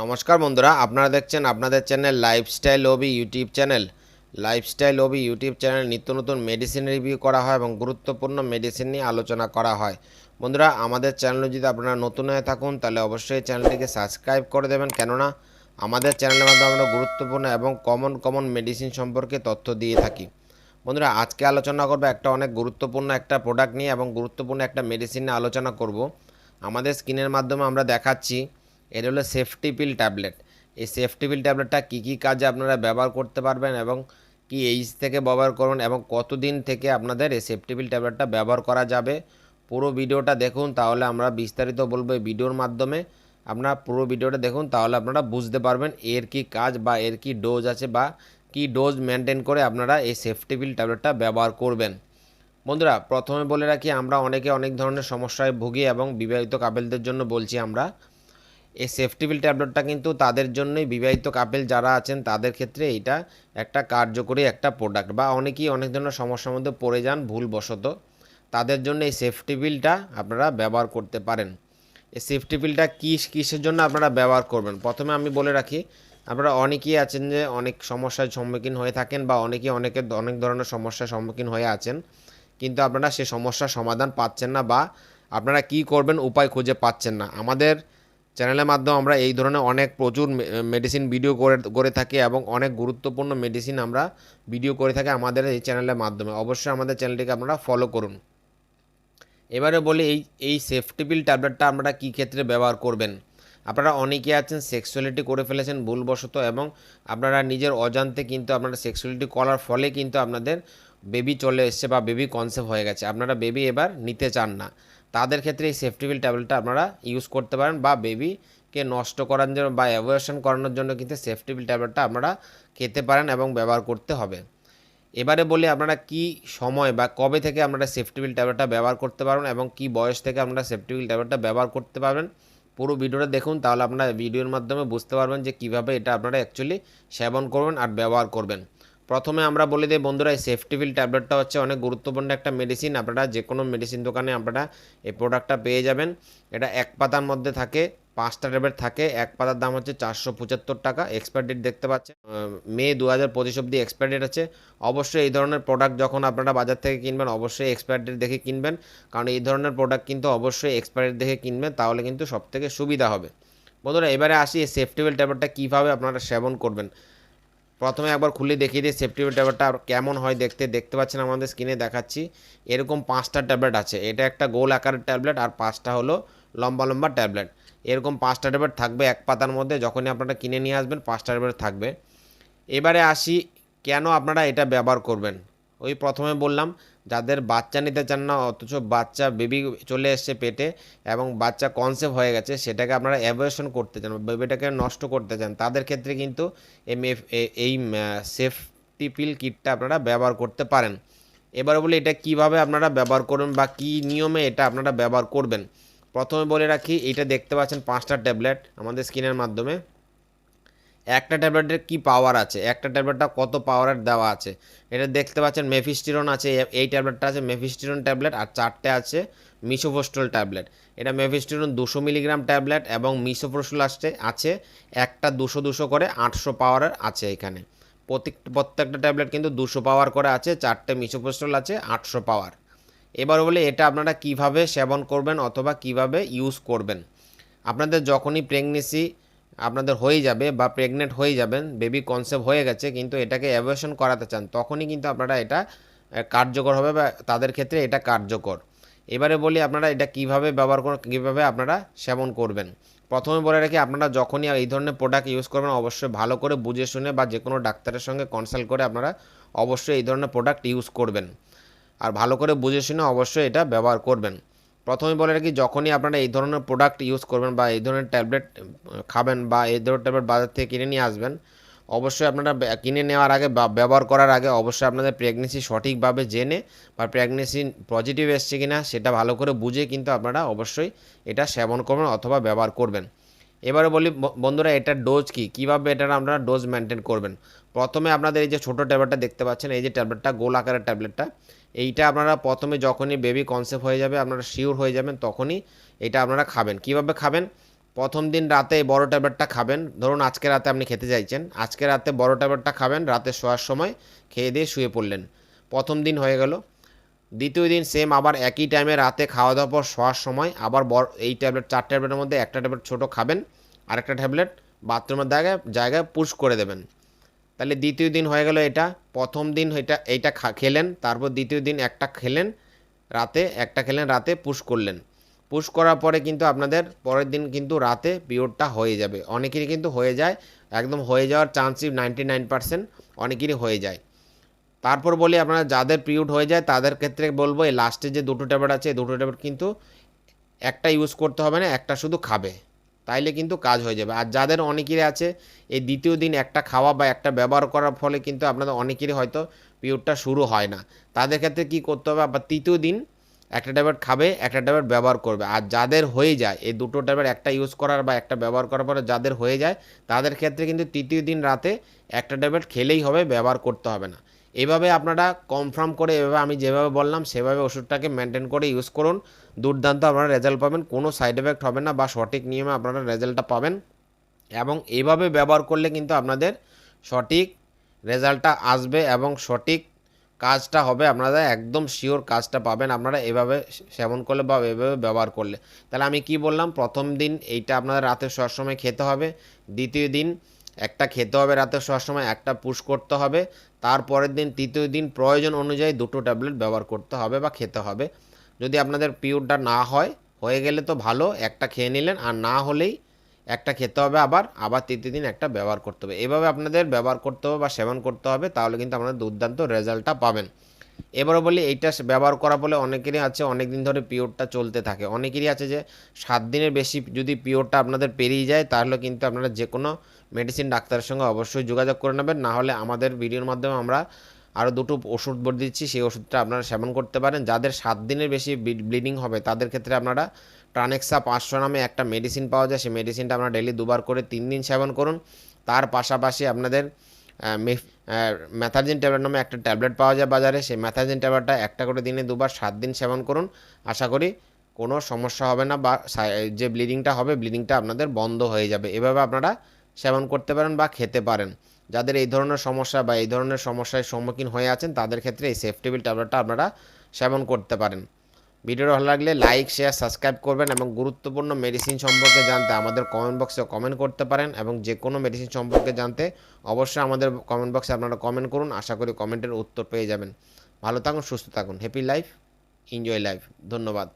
নমস্কার বন্ধুরা, আপনারা দেখছেন আপনাদের channel lifestyle OB YouTube channel. Lifestyle OB YouTube channel নিত্য নতুন মেডিসিন রিভিউ করা হয় এবং গুরুত্বপূর্ণ মেডিসিন নিয়ে আলোচনা করা হয়। বন্ধুরা, আমাদের চ্যানেলে যদি আপনারা নতুন হয়ে থাকুন, তাহলে অবশ্যই চ্যানেলটিকে সাবস্ক্রাইব করে দেবেন। কেননা, আমাদের চ্যানেলের মাধ্যমে আমরা গুরুত্বপূর্ণ এবং কমন কমন মেডিসিন সম্পর্কে তথ্য দিয়ে থাকি। বন্ধুরা, আজকে আলোচনা করব একটা অনেক গুরুত্বপূর্ণ একটা প্রোডাক্ট নিয়ে এবং গুরুত্বপূর্ণ একটা মেডিসিন নিয়ে আলোচনা করব। আমাদের স্ক্রিনের মাধ্যমে আমরা দেখাচ্ছি এটা হলো সেফটি পিল ট্যাবলেট এই সেফটি পিল ট্যাবলেটটা কী কী কাজে আপনারা ব্যবহার করতে পারবেন এবং কি এইজ থেকে ব্যবহার করুন এবং কতদিন থেকে আপনাদের এই সেফটি পিল ট্যাবলেটটা ব্যবহার করা যাবে, পুরো ভিডিওটা দেখুন তাহলে আমরা বিস্তারিত বলব এই ভিডিওর মাধ্যমে। আপনারা পুরো ভিডিওটা দেখুন তাহলে আপনারা বুঝতে পারবেন এর কি কাজ বা এর কি ডোজ আছে বা কি ডোজ মেনটেন করে আপনারা এই সেফটি পিল ট্যাবলেটটা ব্যবহার করবেন। বন্ধুরা, প্রথমে বলে রাখি, আমরা অনেকে অনেক ধরনের সমস্যায় ভুগি এবং বিবাহিত কাপেলদের জন্য বলছি আমরা এই সেফটি বিল ট্যাবলেটটা কিন্তু তাদের জন্যই বিবাহিত কাপেল যারা আছেন, তাদের ক্ষেত্রে এটা একটা কার্যকরী একটা প্রোডাক্ট বা অনেকেই অনেক ধরনের সমস্যার মধ্যে পড়ে যান ভুলবশত। তাদের জন্য এই সেফটি বিলটা আপনারা ব্যবহার করতে পারেন। এই সেফটি বিলটা কী, কিসের জন্য আপনারা ব্যবহার করবেন? প্রথমে আমি বলে রাখি, আপনারা অনেকেই আছেন যে অনেক সমস্যার সম্মুখীন হয়ে থাকেন বা অনেকেই অনেকে অনেক ধরনের সমস্যার সম্মুখীন হয়ে আছেন, কিন্তু আপনারা সে সমস্যার সমাধান পাচ্ছেন না বা আপনারা কি করবেন উপায় খুঁজে পাচ্ছেন না। আমাদের চ্যানেলের মাধ্যমে আমরা এই ধরনের অনেক প্রচুর মেডিসিন ভিডিও করে করে থাকি এবং অনেক গুরুত্বপূর্ণ মেডিসিন আমরা ভিডিও করে থাকি আমাদের এই চ্যানেলের মাধ্যমে। অবশ্যই আমাদের চ্যানেলটিকে আপনারা ফলো করুন। এবারে বলি এই এই সেফটি পিল ট্যাবলেটটা আপনারা কী ক্ষেত্রে ব্যবহার করবেন? আপনারা অনেকে আছেন সেক্সুয়ালিটি করে ফেলেছেন ভুলবশত এবং আপনারা নিজের অজান্তে কিন্তু আপনারা সেক্সুয়ালিটি করার ফলে কিন্তু আপনাদের বেবি চলে এসছে বা বেবি কনসেপ্ট হয়ে গেছে। আপনারা বেবি এবার নিতে চান না। তাদের ক্ষেত্রে এই সেফটি বিল ট্যাবলেটটা আপনারা ইউজ করতে পারেন বা বেবিকে নষ্ট করার জন্য বা অ্যাভয়েশন করানোর জন্য কিন্তু সেফটি বিল ট্যাবলেটটা আপনারা খেতে পারেন এবং ব্যবহার করতে হবে। এবারে বলি আপনারা কি সময় বা কবে থেকে আপনারা সেফটি বিল ট্যাবলেটটা ব্যবহার করতে পারবেন এবং কি বয়স থেকে আপনারা সেফটি বিল ট্যাবলেটটা ব্যবহার করতে পারবেন, পুরো ভিডিওটা দেখুন তাহলে আপনারা ভিডিওর মাধ্যমে বুঝতে পারবেন যে কীভাবে এটা আপনারা অ্যাকচুয়ালি সেবন করবেন আর ব্যবহার করবেন। প্রথমে আমরা বলে দিই বন্ধুরা, এই সেফটি বিল ট্যাবলেটটা হচ্ছে অনেক গুরুত্বপূর্ণ একটা মেডিসিন আপনারা যে কোনো মেডিসিন দোকানে আপনারা এই প্রোডাক্টটা পেয়ে যাবেন। এটা এক পাতার মধ্যে থাকে, পাঁচটা ট্যাবলেট থাকে, এক পাতার দাম হচ্ছে চারশো পঁচাত্তর টাকা। এক্সপায়ার ডেট দেখতে পাচ্ছেন মে দু হাজার পঁচিশ অব্দি এক্সপায়ার ডেট আছে। অবশ্যই এই ধরনের প্রোডাক্ট যখন আপনারা বাজার থেকে কিনবেন, অবশ্যই এক্সপায়ার ডেট দেখে কিনবেন। কারণ এই ধরনের প্রোডাক্ট কিন্তু অবশ্যই এক্সপায়ার ডেট দেখে কিনবেন, তাহলে কিন্তু সবথেকে সুবিধা হবে। বন্ধুরা, এবারে আসি এই সেফটি বেল ট্যাবলেটটা কীভাবে আপনারা সেবন করবেন। প্রথমে একবার খুলে দেখিয়ে দিই সেফটি ট্যাবলেটটা কেমন হয় দেখতে দেখতে পাচ্ছেন আমাদের স্ক্রিনে দেখাচ্ছি। এরকম পাঁচটা ট্যাবলেট আছে, এটা একটা গোল আকারের ট্যাবলেট আর পাঁচটা হলো লম্বা লম্বা ট্যাবলেট এরকম পাঁচটা ট্যাবলেট থাকবে এক পাতার মধ্যে, যখনই আপনারা কিনে নিয়ে আসবেন, পাঁচটা ট্যাবলেট থাকবে। এবারে আসি, কেন আপনারা এটা ব্যবহার করবেন? ওই প্রথমে বললাম, যাদের বাচ্চা নিতে চান না, অথচ বাচ্চা বেবি চলে এসছে পেটে এবং বাচ্চা কনসেপ্ট হয়ে গেছে, সেটাকে আপনারা অ্যাভয়েশন করতে চান বেবিটাকে নষ্ট করতে চান, তাদের ক্ষেত্রে কিন্তু এই সেফটি পিল কিটটা আপনারা ব্যবহার করতে পারেন। এবার বলি, এটা কীভাবে আপনারা ব্যবহার করবেন বা কী নিয়মে এটা আপনারা ব্যবহার করবেন? প্রথমে বলে রাখি এটা দেখতে পাচ্ছেন পাঁচটা ট্যাবলেট আমাদের স্ক্রিনের মাধ্যমে। একটা ট্যাবলেটের কি পাওয়ার আছে? একটা ট্যাবলেটটা কত পাওয়ারের দেওয়া আছে? এটা দেখতে পাচ্ছেন মেফিস্টিরন আছে এই ট্যাবলেটটা আছে মেফিস্টিরন ট্যাবলেট আর চারটে আছে মিসোফোস্টল ট্যাবলেট এটা মেফিস্টিরন দুশো মিলিগ্রাম ট্যাবলেট এবং মিসোফোস্টল আসছে, আছে একটা দুশো দুশো করে আটশো পাওয়ারের আছে এখানে। প্রত্যেক প্রত্যেকটা ট্যাবলেট কিন্তু দুশো পাওয়ার করে আছে, চারটে মিসোফোস্টল আছে, আটশো পাওয়ার এবার বলে এটা আপনারা কীভাবে সেবন করবেন অথবা কীভাবে ইউজ করবেন। আপনাদের যখনই প্রেগনেন্সি আপনাদের হয়ে যাবে বা প্রেগনেন্ট হয়ে যাবেন বেবি কনসেপ্ট হয়ে গেছে, কিন্তু এটাকে অ্যাভয়েশন করাতে চান, তখনই কিন্তু আপনারা এটা কার্যকর হবে বা তাদের ক্ষেত্রে এটা কার্যকর। এবারে বলি আপনারা এটা কীভাবে ব্যবহার করুন কীভাবে আপনারা সেবন করবেন। প্রথমে বলে রাখি, আপনারা যখনই এই ধরনের প্রোডাক্ট ইউজ করবেন, অবশ্যই ভালো করে বুঝে শুনে বা যে কোনো ডাক্তারের সঙ্গে কনসাল্ট করে আপনারা অবশ্যই এই ধরনের প্রোডাক্ট ইউজ করবেন। আর ভালো করে বুঝে শুনে অবশ্যই এটা ব্যবহার করবেন। প্রথমে বলে রাখি, যখনই আপনারা এই ধরনের প্রোডাক্ট ইউজ করবেন বা এই ধরনের ট্যাবলেট খাবেন বা এই ধরনের ট্যাবলেট বাজার থেকে কিনে নিয়ে আসবেন, অবশ্যই আপনারা কিনে নেওয়ার আগে বা ব্যবহার করার আগে অবশ্যই আপনাদের প্রেগনেন্সি সঠিকভাবে জেনে বা প্রেগনেন্সি পজিটিভ এসছে কি না সেটা ভালো করে বুঝে কিন্তু আপনারা অবশ্যই এটা সেবন করবেন অথবা ব্যবহার করবেন। এবারে বলি বন্ধুরা, এটার ডোজ কি? কীভাবে এটার আপনারা ডোজ মেনটেন করবেন? প্রথমে আপনাদের এই যে ছোটো ট্যাবলেটটা দেখতে পাচ্ছেন, এই যে ট্যাবলেটটা গোল আকারের ট্যাবলেটটা এইটা আপনারা প্রথমে যখনই বেবি কনসেপ্ট হয়ে যাবে, আপনারা শিওর হয়ে যাবেন, তখনই এটা আপনারা খাবেন। কীভাবে খাবেন? প্রথম দিন রাতে এই বড় ট্যাবলেটটা খাবেন। ধরুন, আজকে রাতে আপনি খেতে চাইছেন, আজকে রাতে বড় ট্যাবলেটটা খাবেন, রাতে শোয়ার সময় খেয়ে দিয়ে শুয়ে পড়লেন। প্রথম দিন হয়ে গেল দ্বিতীয় দিন সেম আবার একই টাইমে রাতে খাওয়া দাওয়ার পর শোয়ার সময়, আবার বড় এই ট্যাবলেট চার ট্যাবলেটের মধ্যে একটা ট্যাবলেট ছোটো খাবেন, আরেকটা ট্যাবলেট বাথরুমের জায়গায় জায়গায় পুশ করে দেবেন। তাহলে দ্বিতীয় দিন হয়ে গেল এটা, প্রথম দিন এটা, এইটা খেলেন, তারপর দ্বিতীয় দিন একটা খেলেন, রাতে একটা খেলেন, রাতে পুশ করলেন। পুশ করার পরে কিন্তু আপনাদের পরের দিন কিন্তু রাতে পিরিয়ডটা হয়ে যাবে। অনেকেরই কিন্তু হয়ে যায়, একদম হয়ে যাওয়ার চান্সই নাইনটি নাইন পার্সেন্ট অনেকেরই হয়ে যায়। তারপর বলি আপনারা যাদের পিরিয়ড হয়ে যায়, তাদের ক্ষেত্রে বলব এই লাস্টে যে দুটো ট্যাবলেট আছে, এই দুটো ট্যাবলেট কিন্তু একটা ইউজ করতে হবে না, একটা শুধু খাবে। তাইলে কিন্তু কাজ হয়ে যাবে। আর যাদের অনেকেরই আছে, এই দ্বিতীয় দিন একটা খাওয়া বা একটা ব্যবহার করার ফলে কিন্তু আপনাদের অনেকেরই হয়তো পিরিয়ডটা শুরু হয় না। তাদের ক্ষেত্রে কি করতে হবে, আবার তৃতীয় দিন একটা ট্যাবলেট খাবে, একটা ট্যাবলেট ব্যবহার করবে। আর যাদের হয়ে যায়, এই দুটো ট্যাবলেট একটা ইউজ করার বা একটা ব্যবহার করার পরে যাদের হয়ে যায়, তাদের ক্ষেত্রে কিন্তু তৃতীয় দিন রাতে একটা ট্যাবলেট খেলেই হবে, ব্যবহার করতে হবে না। এভাবে আপনারা কনফার্ম করে এভাবে আমি যেভাবে বললাম, সেভাবে ওষুধটাকে মেনটেন করে ইউজ করুন। দুর্দান্ত আপনারা রেজাল্ট পাবেন, কোনো সাইড এফেক্ট হবে না বা সঠিক নিয়মে আপনারা রেজাল্টটা পাবেন। এবং এইভাবে ব্যবহার করলে কিন্তু আপনাদের সঠিক রেজাল্টটা আসবে এবং সঠিক কাজটা হবে। আপনারা একদম শিওর কাজটা পাবেন আপনারা এভাবে সেবন করলে বা এভাবে ব্যবহার করলে। তাহলে আমি কি বললাম, প্রথম দিন এইটা আপনাদের রাতে শোয়ার সময় খেতে হবে, দ্বিতীয় দিন একটা খেতে হবে রাতে শোয়ার সময়, একটা পুশ করতে হবে। তারপরের দিন, তৃতীয় দিন প্রয়োজন অনুযায়ী দুটো ট্যাবলেট ব্যবহার করতে হবে বা খেতে হবে। যদি আপনাদের পিরিয়ডটা না হয়, হয়ে গেলে তো ভালো, একটা খেয়ে নিলেন, আর না হলেই একটা খেতে হবে আবার আবার তৃতীয় দিন একটা ব্যবহার করতে হবে। এভাবে আপনাদের ব্যবহার করতে হবে বা সেবন করতে হবে, তাহলে কিন্তু আপনারা দুর্দান্ত রেজাল্টটা পাবেন। এবারে বলি, এইটা ব্যবহার করা বলে অনেকেরই আছে অনেক দিন ধরে পিওরটা চলতে থাকে। অনেকেরই আছে যে, সাত দিনের বেশি যদি পিওরটা আপনাদের পেরিয়ে যায়, তাহলে কিন্তু আপনারা যে কোনো মেডিসিন ডাক্তারের সঙ্গে অবশ্যই যোগাযোগ করে নেবেন। না হলে আমাদের ভিডিওর মাধ্যমে আমরা আরও দুটো ওষুধ বলে দিচ্ছি, সেই ওষুধটা আপনারা সেবন করতে পারেন। যাদের সাত দিনের বেশি ব্লিডিং হবে, তাদের ক্ষেত্রে আপনারা ট্রানেক্সা পাঁচশো নামে একটা মেডিসিন পাওয়া যায়। সেই মেডিসিনটা আপনারা ডেলি দুবার করে তিন দিন সেবন করুন। তার পাশাপাশি আপনাদের ম্যাথাজিন ট্যাবলেট নামে একটা ট্যাবলেট পাওয়া যায় বাজারে। সেই ম্যাথাজিন ট্যাবলেটটা একটা করে দিনে দুবার সাত দিন সেবন করুন। আশা করি কোনো সমস্যা হবে না বা যে ব্লিডিংটা হবে ব্লিডিংটা আপনাদের বন্ধ হয়ে যাবে। এভাবে আপনারা সেবন করতে পারেন বা খেতে পারেন। যাদের এই ধরনের সমস্যা বা এই ধরনের সমস্যায় সম্মুখীন হয়ে আছেন, তাদের ক্ষেত্রে এই সেফটিবিল ট্যাবলেটটা আপনারা সেবন করতে পারেন। ভিডিওটা ভালো লাগলে লাইক, শেয়ার, সাবস্ক্রাইব করবেন এবং গুরুত্বপূর্ণ মেডিসিন সম্পর্কে জানতে আমাদের কমেন্ট বক্সে কমেন্ট করতে পারেন এবং যে কোনো মেডিসিন সম্পর্কে জানতে অবশ্যই আমাদের কমেন্ট বক্সে আপনারা কমেন্ট করুন। আশা করি কমেন্টের উত্তর পেয়ে যাবেন। ভালো থাকুন, সুস্থ থাকুন। হ্যাপি লাইফ এনজয় লাইফ ধন্যবাদ।